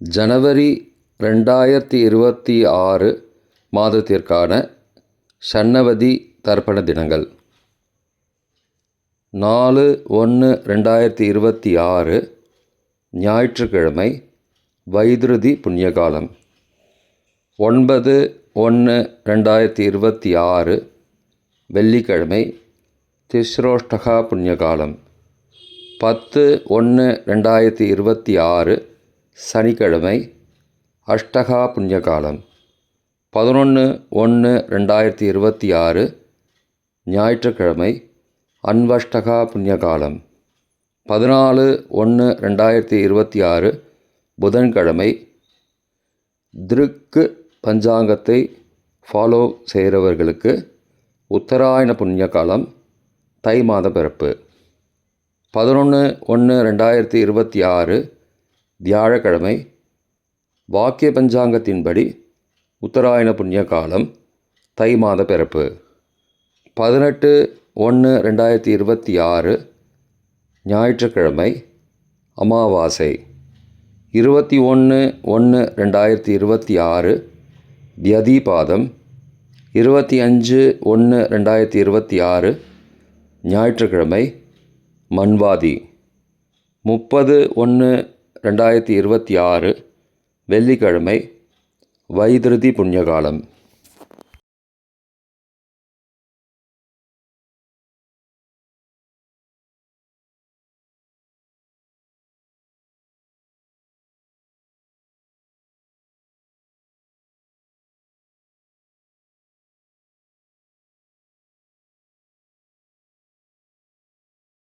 ஜனவரி ரெண்டாயிரத்தி இருபத்தி ஆறு மாதத்திற்கான சன்னவதி தர்ப்பண தினங்கள். நாலு ஒன்று ரெண்டாயிரத்தி இருபத்தி ஆறு ஞாயிற்றுக்கிழமை வைதுருதி புண்ணியகாலம். ஒன்பது ஒன்று ரெண்டாயிரத்தி இருபத்தி ஆறு வெள்ளிக்கிழமை திஸ்ரோஷ்டகா புண்ணியகாலம். பத்து ஒன்று ரெண்டாயிரத்தி இருபத்தி ஆறு சனிக்கிழமை அஷ்டகா புண்ணியகாலம். பதினொன்று ஒன்று ரெண்டாயிரத்தி இருபத்தி ஆறு ஞாயிற்றுக்கிழமை அன்வஷ்டகா புண்ணியகாலம். பதினாலு ஒன்று ரெண்டாயிரத்தி இருபத்தி ஆறு புதன்கிழமை திருக்கு பஞ்சாங்கத்தை ஃபாலோ செய்கிறவர்களுக்கு உத்தராயண புண்ணிய காலம் தை மாத பிறப்பு. பதினொன்று ஒன்று ரெண்டாயிரத்தி இருபத்தி ஆறு வியாழக்கிழமை வாக்கிய பஞ்சாங்கத்தின்படி உத்தராயண புண்ணிய காலம் தை மாத பிறப்பு. பதினெட்டு ஒன்று ரெண்டாயிரத்தி இருபத்தி ஆறு ஞாயிற்றுக்கிழமை அமாவாசை. இருபத்தி ஒன்று ஒன்று ரெண்டாயிரத்தி இருபத்தி ஆறு தியதிபாதம் இருபத்தி அஞ்சு ஒன்று ரெண்டாயிரத்தி இருபத்தி ஆறு ஞாயிற்றுக்கிழமை மன்வாதி முப்பது ஒன்று ரெண்டாயிரத்தி இருபத்தி ஆறு வெள்ளிக்கிழமை வைதிருதி புண்ணியகாலம்.